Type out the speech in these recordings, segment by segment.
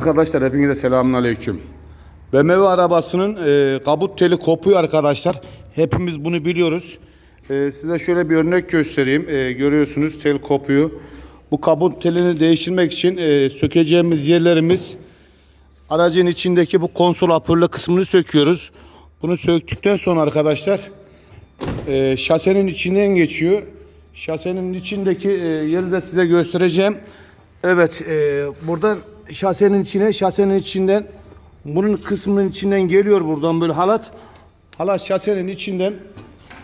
Arkadaşlar hepinize selamun aleyküm. BMW arabasının e, kabut teli kopuyor arkadaşlar. Hepimiz bunu biliyoruz. E, size şöyle bir örnek göstereyim. E, görüyorsunuz tel kopuyor. Bu kabut telini değiştirmek için e, sökeceğimiz yerlerimiz aracın içindeki bu konsol apırlı kısmını söküyoruz. Bunu söktükten sonra arkadaşlar e, şasenin içinden geçiyor. Şasenin içindeki e, yeri de size göstereceğim. Evet, e, buradan şasenin içine, şasenin içinden bunun kısmının içinden geliyor buradan böyle halat. Halat şasenin içinden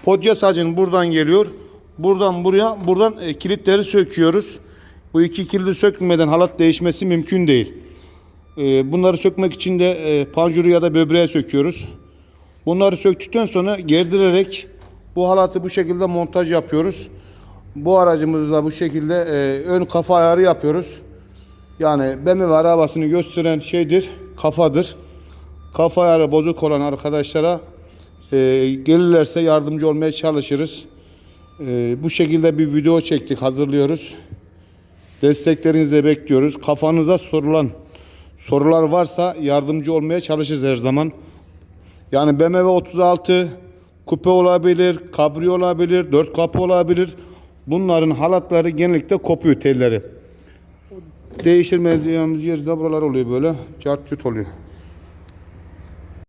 podya sacının buradan geliyor. Buradan buraya, buradan e, kilitleri söküyoruz. Bu iki kilidi sökmeden halat değişmesi mümkün değil. E, bunları sökmek için de e, panjuru ya da böbreğe söküyoruz. Bunları söktükten sonra gerdirerek bu halatı bu şekilde montaj yapıyoruz. Bu aracımızda bu şekilde e, ön kafa ayarı yapıyoruz. Yani BMW arabasını gösteren şeydir, kafadır. Kafa ayarı bozuk olan arkadaşlara e, gelirlerse yardımcı olmaya çalışırız. E, bu şekilde bir video çektik, hazırlıyoruz. Desteklerinizi bekliyoruz. Kafanıza sorulan sorular varsa yardımcı olmaya çalışırız her zaman. Yani BMW 36 kupe olabilir, kabrio olabilir, dört kapı olabilir. Bunların halatları genellikle kopuyor telleri. Değiştirmediğimiz yerde buralar oluyor böyle. Cart curt oluyor.